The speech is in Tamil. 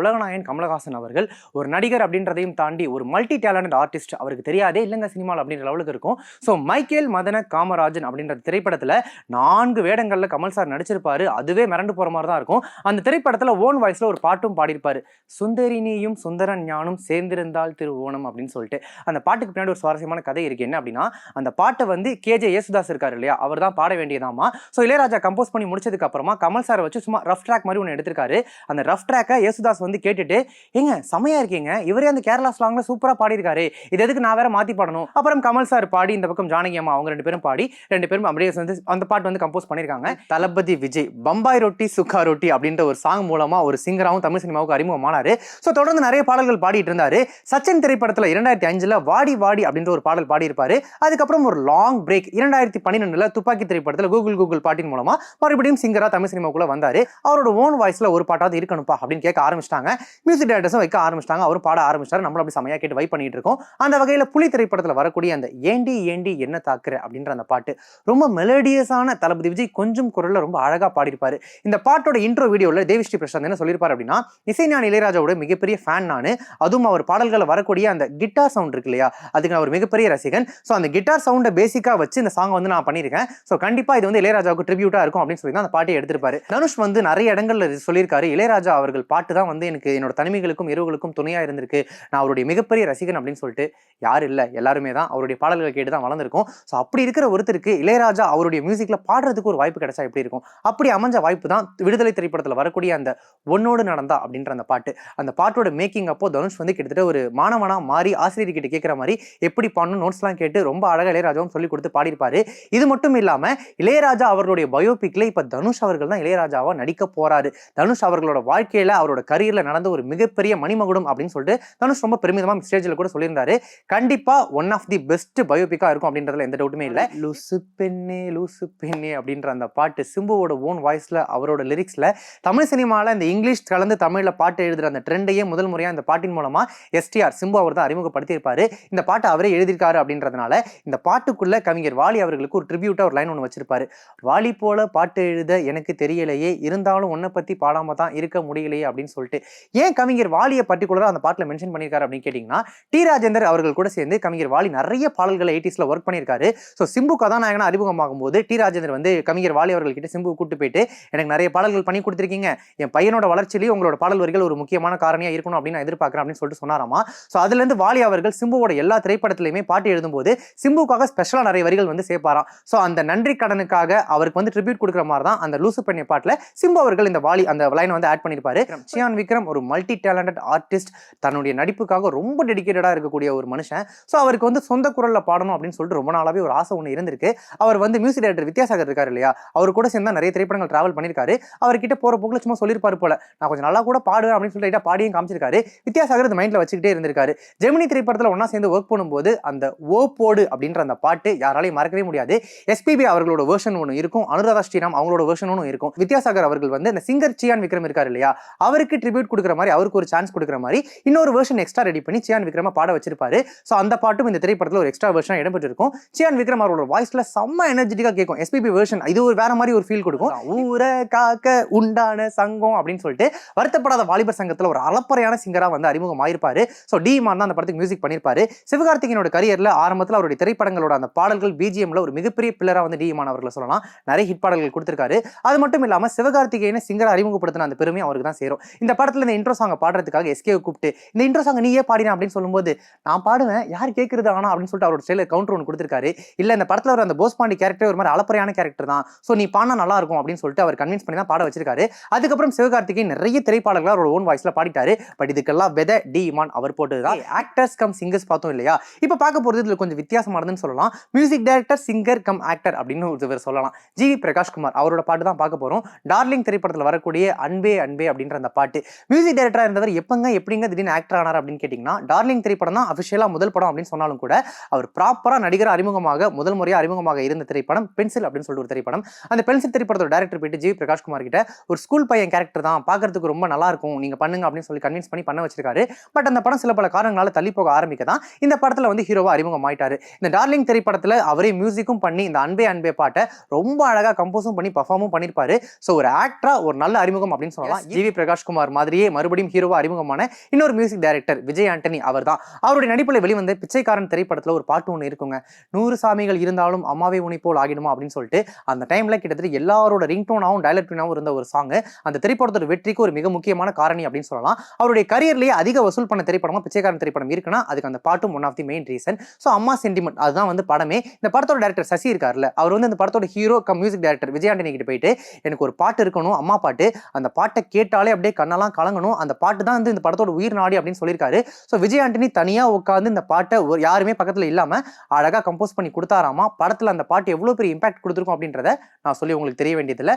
உலகநாயன் கமலஹாசன் அவர்கள் ஒரு நடிகர் அப்படின்றதையும் தாண்டி ஒரு மல்டி டேலண்டட் ஆர்டிஸ்ட் அவருக்கு தெரியாதே இல்லைங்க சினிமாவில் அப்படின்ற லெவலுக்கு இருக்கும். ஸோ மைக்கேல் மதன காமராஜன் அப்படின்ற திரைப்படத்தில் நான்கு வேடங்களில் கமல் சார் நடிச்சிருப்பாரு. அதுவே மிரண்டு போகிற மாதிரி தான் இருக்கும். அந்த திரைப்படத்தில் ஓன் வாய்ஸில் ஒரு பாட்டும் பாடியிருப்பார். சுந்தரினியும் சுந்தரன் ஞானும் சேர்ந்திருந்தால் திரு ஓணம் அப்படின்னு சொல்லிட்டு அந்த பாட்டுக்கு பின்னாடி ஒரு சுவாரஸ்யமான கதை இருக்கு. என்ன அப்படின்னா அந்த பாட்டை வந்து கேஜே யேசுதாஸ் இருக்காரு இல்லையா? அவர் தான் பாட வேண்டியதாமா ஸோ இளையராஜா கம்போஸ் பண்ணி முடிச்சதுக்கு அப்புறமா கமல் சார் வச்சு சும்மா ரஃப் ட்ராக் மாதிரி ஒன்று எடுத்திருக்காரு. அந்த ரஃப் ட்ராக்கை யேசுதாஸ் வந்து கேட்டுட்டு ஏங்க செமையா இருக்கீங்க. இவரே அந்த கேரளா ஸ்லாங்ல சூப்பரா பாடியிருக்காரு. இது எதுக்கு நான் வேற மாத்தி பாடணும்? அப்புறம் கமல் சார் பாடி இந்த பக்கம் ஜானகி அம்மா அவங்க ரெண்டு பேரும் பாடி ரெண்டு பேரும் அப்படியே வந்து அந்த பாட்டு வந்து கம்போஸ் பண்ணியிருக்காங்க. தளபதி விஜய் பம்பாய் ரொட்டி சுக்கா ரொட்டி அப்படின்ற ஒரு சாங் மூலமா ஒரு சிங்கராகவும் தமிழ் சினிமாவுக்கு அறிமுகமானாரு ஸோ தொடர்ந்து நிறைய பாடல்கள் பாடிட்டு இருந்தாரு. சச்சின் திரைப்படத்தில் இரண்டாயிரத்தி அஞ்சுல வாடி வாடி அப்படின்ற ஒரு பாடல் பாடியிருப்பாரு. அதுக்கப்புறம் ஒரு லாங் பிரேக் இரண்டாயிரத்தி பன்னிரெண்டுல துப்பாக்கி திரைப்படத்தில் கூகுள் கூகுள் பாட்டின் மூலமா மறுபடியும் சிங்கரா தமிழ் சினிமாக்குள்ள வந்தாரு. அவரோட ஓன் வாய்ஸ்ல ஒரு பாட்டாவது இருக்கணும்ப்பா அப்படின்னு கேட்க ஆரம்பிச்சிட்டாங்க. ஆரம்பிச்சிட்டாங்க. மியூசிக் டேரக்டர்ஸும் வைக்க ஆரம்பிச்சிட்டாங்க. அவரும் பாட ஆரம்பிச்சாரு நம்மளும் அப்படி செமையா கேட்டு வைப் பண்ணிட்டு இருக்கோம். அந்த வகையில் புலி திரைப்படத்தில் வரக்கூடிய அந்த ஏண்டி ஏண்டி என்ன தாக்குற அப்படின்ற அந்த பாட்டு ரொம்ப மெலடியஸான தளபதி விஜய் கொஞ்சம் குரலில் ரொம்ப அழகாக பாடியிருப்பாரு. இந்த பாட்டோட இன்ட்ரோ வீடியோவில் தேவிஸ்ரீ பிரசாந்த் என்ன சொல்லியிருப்பார் அப்படின்னா இசைஞானி இளையராஜாவோட மிகப்பெரிய ஃபேன் நான். அதுவும் அவர் பாடல்களை வரக்கூடிய அந்த கிட்டார் சவுண்ட் இருக்கு இல்லையா? அதுக்கு நான் ஒரு மிகப்பெரிய ரசிகன். ஸோ அந்த கிட்டார் சவுண்டை பேசிக்காக வச்சு இந்த சாங் வந்து நான் பண்ணியிருக்கேன். ஸோ கண்டிப்பாக இது வந்து இளையராஜாவுக்கு ட்ரிபியூட்டாக இருக்கும் அப்படின்னு சொல்லி தான் அந்த பாட்டை எடுத்திருப்பாரு. தனுஷ் வந்து நிறைய இடங்கள்ல சொல்லியிருக்காரு. இளையராஜா அவர்கள் பாட்டு தான் வந்து எனக்கு என்னோட தனிமைகளுக்கும் இரவுகளுக்கும் துணையாக இருந்திருக்கு. நான் அவருடைய மிகப்பெரிய ரசிகன் அப்படின்னு சொல்லிட்டு யார் இல்லை. எல்லாருமே தான் அவருடைய பாடல்கள் கேட்டு தான் வளர்ந்துருக்கும். ஸோ அப்படி இருக்கிற ஒருத்தருக்கு இளையராஜா அவருடைய மியூசிக்கில் பாடுறதுக்கு ஒரு வாய்ப்பு கிடைச்சா எப்படி இருக்கும்? அப்படி அமைஞ்ச வாய்ப்பு தான் விடுதலை திரைப்படத்தில் வரக்கூடிய அந்த ஒன்னோடு நடந்தா அப்படின்ற அந்த பாட்டு. அந்த பாட்டோட மேக்கிங் அப்போ தனுஷ் வந்து கிட்டத்தட்ட ஒரு மாணவனாக மாறி ஆசிரியர் கிட்ட கேட்குற மாதிரி எப்படி பாடணும் நோட்ஸ்லாம் கேட்டு ரொம்ப அழகாக இளையராஜாவும் சொல்லி கொடுத்து பாடியிருப்பாரு. இது மட்டும் இல்லாமல் இளையராஜா அவர்களுடைய பயோபிக்ல இப்போ தனுஷ் அவர்கள் தான் இளையராஜாவாக நடிக்க போறாரு. தனுஷ் அவர்களோட வாழ்க்கையில் அவரோட கரியர்ல நடந்த ஒரு மிகப்பெரிய மணிமகுடம் அப்படின்னு சொல்லிட்டு தனுஷ் ரொம்ப பெருமிதமா ஸ்டேஜ்ல கூட சொல்லியிருந்தாரு. கண்டிப்பா ஒன் ஆஃப் தி பெஸ்ட் பயோபிக்கா இருக்கும் அப்படின்றதுல எந்த டவுட்டுமே இல்லை. லூசு பெண்ணே லூசு பெண்ணே அப்படின்ற அந்த பாட்டு சிம்புவோட ஓன் வாய்ஸ்ல அவரோட லிரிக்ஸ்ல தமிழ் சினிமால இந்த இங்கிலீஷ் கலந்து தமிழ்ல பாட்டு எழுதுற அந்த ட்ரெண்டையே முதல் முறையா இந்த பாட்டின் மூலமா எஸ்டிஆர் சிம்பு அவர் தான் அறிமுகப்படுத்தியிருப்பாரு. இந்த பாட்டை அவரே எழுதியிருக்காரு அப்படின்றதுனால இந்த பாட்டுக்குள்ள கவிஞர் வாலி அவர்களுக்கு ஒரு ட்ரிபியூட்டா ஒரு லைன் ஒன்று வச்சிருப்பாரு. வாலி போல பாட்டு எழுத எனக்கு தெரியலையே இருந்தாலும் உன்னை பத்தி பாடாம தான் இருக்க முடியலையே அப்படின்னு சொல்லிட்டு ஏன் கவிஞர் வாலியை பர்டிகுலரா அந்த பாட்டில் மென்ஷன் பண்ணியிருக்காரு அப்படின்னு கேட்டிங்கன்னா டி ராஜேந்தர் அவர்கள் கூட சேர்ந்து கவிஞர் வாலி நிறைய பாடல்களை எயிட்டிஸ்ல ஒர்க் பண்ணியிருக்காரு. ஸோ சிம்பு கதாநாயகனா அறிமுகமாகும் போது டி ராஜேந்தர் வந்து கவிஞர் வாலி அவர்கள் கிட்ட சிம்பு கூட்டு போயிட்டு எனக்கு நிறைய பாடல்கள் பண்ணி கொடுத்துருக்கீங்க. என் பையனோட வளர்ச்சியிலேயே உங்களோட பாடல் வரிகள் ஒரு முக்கியமான காரணியா இருக்கணும் அப்படின்னு நான் எதிர்பார்க்கிறேன் அப்படின்னு சொல்லிட்டு சொன்னாராமா. ஸோ அதுல இருந்து வாலி அவர்கள் சிம்புவோட எல்லா திரைப்படத்திலையுமே பாட்டு எழுதும்போது சிம்புக்காக ஸ்பெஷலாக நிறைய வரிகள் வந்து சேர்ப்பாராம். ஸோ அந்த நன்றி கடனுக்காக அவருக்கு வந்து ட்ரிபியூட் கொடுக்குற மாதிரி தான் அந்த லூசு பண்ணி பாட்டில் சிம்பு அவர்கள் இந்த வாலி அந்த லைனை வந்து ஆட் பண்ணியிருப்பாரு. சியான் விக்ரம் ஒரு மல்டி டேலண்டட் ஆர்டிஸ்ட் தன்னுடைய நடிப்புக்காக ரொம்ப டெடிக்கேட்டடாக இருக்கக்கூடிய ஒரு மனுஷன். ஸோ அவருக்கு வந்து சொந்த குரலில் பாடணும் அப்படின்னு சொல்லிட்டு ரொம்ப நாளாகவே ஒரு ஆசை ஒன்று இருந்திருக்கு. அவர் வந்து மியூசிக் டைரக்டர் வித்யாசாகர் இருக்காரு இல்லையா? அவர் கூட சேர்ந்து நிறைய திரைப்படங்கள் டிராவல் பண்ணியிருக்காரு. அவர்கிட்ட போகிற போக்கில் சும்மா சொல்லியிருப்பார் போல. நான் கொஞ்சம் நல்லா கூட பாடுவேன் அப்படின்னு சொல்லிட்டு பாடியும் காமிச்சிருக்காரு. வித்யாசாகர் இந்த மைண்டில் வச்சுக்கிட்டே இருந்திருக்காரு. ஜெமினி திரைப்படத்தில் ஒன்றா சேர்ந்து ஒர்க் பண்ணும்போது அந்த ஓ போடு அப்படின்ற அந்த பாட்டு யாராலையும் மறக்கவே முடியாது. எஸ்பிபி அவர்களோட வேர்ஷன் ஒன்று இருக்கும். அனுராதா ஸ்ரீராம் அவங்களோட வேர்ஷன் ஒன்று இருக்கும். வித்யாசாகர் அவர்கள் வந்து இந்த சிங்கர் சியான் விக்ரம் இருக்காரு இல்லையா? அவருக்கு ட்ரிபியூட் கொடுக்குற மாதிரி அவருக்கு ஒரு சான்ஸ் கொடுக்குற மாதிரி இன்னொரு வேர்ஷன் எக்ஸ்ட்ரா ரெடி பண்ணி சியான் விக்ரம பாட வச்சிருப்பாரு. ஸோ அந்த பாட்டும் இந்த திரைப்படத்தில் ஒரு எக்ஸ்ட்ரா வேர்ஷன் இடம்பெற்றிருக்கும். சியான் விக்ரம் அவரோட வாய்ஸ்ல செம்ம எனர்ஜெட்டிக்காக கேட்கும் எஸ்பிபி வேர்ஷன் இது ஒரு வேற மாதிரி ஒரு ஃபீல் கொடுக்கும். ஊரை காக்க உண்டான சங்கம் அப்படின்னு சொல்லிட்டு வருத்தப்படாத வாலிபர் சங்கத்தில் ஒரு அளப்பறையான சிங்கரா வந்து அறிமுகமாயிருப்பாரு. ஸோ டி மான் தான் அந்த படத்துக்கு மியூசிக் பண்ணியிருப்பாரு சிவகார்த்திகேயனோட கரியர்ல ஆரம்பத்தில் அவருடைய திரைப்படங்களோட அந்த பாடல்கள் பிஜிஎம்ல ஒரு மிகப்பெரிய பில்லரா வந்து டி மான் அவர்களை சொல்லலாம். நிறைய ஹிட் பாடல்கள் கொடுத்திருக்காரு. அது மட்டும் இல்லாம சிவகார்த்திகேயனை சிங்கரை அறிமுகப்படுத்தின அந்த பெருமை அவருக்கு தான் சேரும். இந்த படத்துல இந்த இன்ட்ரோ சாங்கை பாடுறதுக்காக எஸ்கே கூப்பிட்டு இந்த இன்ட்ரோ சாங் நீயே பாடின அப்படின்னு சொல்லும்போது நான் பாடுவேன் யார் கேட்கறது ஆனா அப்படின்னு சொல்லிட்டு அவரோட ஸ்டைல கவுண்டர் ஒன்று கொடுத்திருக்காரு. இல்ல இந்த படத்துல வர அந்த போஸ் பாண்டி கேரக்டர் ஒரு மாதிரி அளப்பறையான கேரக்டர் தான். ஸோ நீ பாடினா நல்லா இருக்கும் அப்படின்னு சொல்லிட்டு அவர் கன்வின்ஸ் பண்ணி தான் பாட வச்சிருக்காரு. அதுக்கப்புறம் சிவகார்த்திகேயன் நிறைய திரைப்பாடல்களை அவரோட ஓன் வாய்ஸ்ல பாடிட்டாரு. பட் இதுக்கெல்லாம் வெத டி இமான் அவர் போட்டதுதான் ஆக்டர்ஸ் கம் சிங்கர்ஸ் பார்த்தோம் இல்லையா? இப்போ பார்க்க போறது இதுல கொஞ்சம் வித்தியாசமானதுன்னு சொல்லலாம். Music director singer cum actor அப்படின்னு ஒருத்தர் சொல்லலாம். ஜிவி பிரகாஷ்குமார் அவரோட பாட்டு தான் பார்க்க போறோம். டார்லிங் திரைப்படத்தில் வரக்கூடிய அன்பே அன்பே அப்படின்ற அந்த பாட்டு. மியூசிக் டைரக்டரா இருந்தவர் எப்பங்க எப்படிங்க திடீர்னு ஆக்டர் ஆனார் அப்படின்னு கேட்டிங்கன்னா டார்லிங் திரைப்படம் தான் அஃபிஷியலாக முதல் படம் அப்படின்னு சொன்னாலும் கூட அவர் ப்ராப்பராக நடிகர் அறிமுகமாக முதல் முறையாக அறிமுகமாக இருந்த திரைப்படம் பென்சில் அப்படின்னு சொல்லிட்டு ஒரு திரைப்படம். அந்த பென்சில் திரைப்படத்தோட டேரக்டர் போயிட்டு ஜிவி பிரகாஷ்குமார் கிட்ட ஒரு ஸ்கூல் பையன் கேரக்டர் தான் பார்க்கறதுக்கு ரொம்ப நல்லா இருக்கும் நீங்க பண்ணுங்க அப்படின்னு சொல்லி கன்வின்ஸ் பண்ணி பண்ண வச்சிருக்காரு. பட் அந்த படம் சில பல காரணங்களால தள்ளி போக ஆரம்பிக்க தான் இந்த படத்துல வந்து ஹீரோவா அறிமுகம் ஆயிட்டாரு இந்த டார்லிங் திரைப்படத்துல அவரே மியூசிக்கும் பண்ணி இந்த அன்பே அன்பே பாட்டை ரொம்ப அழகா கம்போஸும் பண்ணி பர்ஃபார்மும் பண்ணியிருப்பாரு ஸோ ஒரு ஆக்டரா ஒரு நல்ல அறிமுகம் அப்படின்னு சொல்லலாம். ஜிவி பிரகாஷ்குமார் மாதிரி மாதிரியே மறுபடியும் ஹீரோவாக அறிமுகமான இன்னொரு மியூசிக் டைரக்டர் விஜய் ஆண்டனி அவர் தான் அவருடைய நடிப்பில் வெளிவந்த பிச்சைக்காரன் திரைப்படத்தில் ஒரு பாட்டு ஒன்று இருக்குங்க. நூறு சாமிகள் இருந்தாலும் அம்மாவே உனி போல் ஆகிடுமா அப்படின்னு சொல்லிட்டு அந்த டைமில் கிட்டத்தட்ட எல்லாரோட ரிங்டோனாகவும் டைலக்டினாவும் இருந்த ஒரு சாங் அந்த திரைப்படத்தோட வெற்றிக்கு ஒரு மிக முக்கியமான காரணி அப்படின்னு சொல்லலாம். அவருடைய கரியர்லேயே அதிக வசூல் பண்ண திரைப்படமாக பிச்சைக்காரன் திரைப்படம் இருக்குன்னா அதுக்கு அந்த பாட்டும் one of the main reason so அம்மா சென்டிமெண்ட் அதுதான் வந்து படமே. இந்த படத்தோட டேரக்டர் சசி இருக்கார்ல அவர் வந்து இந்த படத்தோட hero cum music director Vijay Antony கிட்ட போயிட்டு எனக்கு ஒரு பாட்டு இருக்கணும் அம்மா பாட்டு. அந்த பாட்டை கேட்டாலே அப்படியே கண்ணெல்லாம் கலங்கணும். அந்த பாட்டு தான் வந்து இந்த படத்தோட உயிர் நாடி அப்படின்னு சொல்லியிருக்காரு. ஸோ விஜய் ஆண்டனி தனியாக உட்காந்து இந்த பாட்டை யாருமே பக்கத்தில் இல்லாமல் அழகாக கம்போஸ் பண்ணி கொடுத்தாராமா? படத்தில் அந்த பாட்டு எவ்வளோ பெரிய இம்பாக்ட் கொடுத்துருக்கும் அப்படின்றத நான் சொல்லி உங்களுக்கு தெரிய வேண்டியதில்லை.